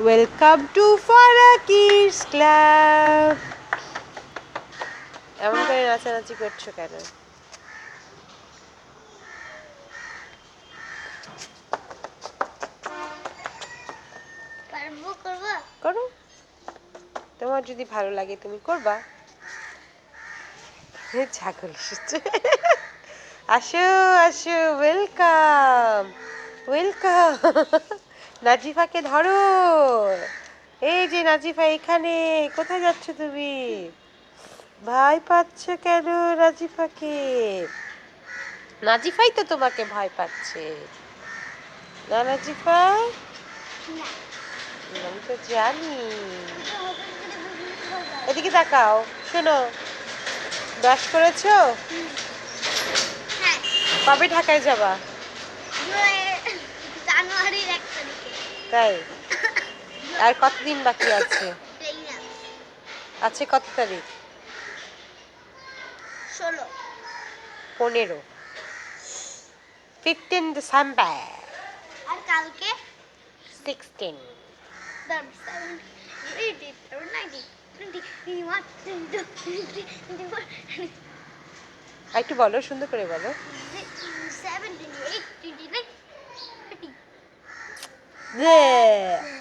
Welcome to ফারাকিস club এমন করে নাচানাচি করছ কেন? করো। তোমার যদি ভালো লাগে তুমি করবা। ছাগল এসেছে। আসো আসো ওয়েলকাম ওয়েলকাম নাজিফাকে ধরো। এই যে নাজিফা এখানে কোথায় যাচ্ছ তুমি? ভয় পাচ্ছ কেন নাজিফাকে? নাজিফাই তো তোমাকে ভয় পাচ্ছে। না নাজিফা? আমি তো জানি। এদিকে তাকাও শোনো। ব্রাশ করেছ? হ্যাঁ। কবে ঢাকায় যাবা? জানুয়ারির এক তারিখে। তাই? আর কতদিন বাকি আছে? আছে কত তারিখ? ষোলো। পনেরো। ফিফটিন ডিসেম্বর আর কালকে? সিক্সটিন একটু বলো সুন্দর করে বলো। 对。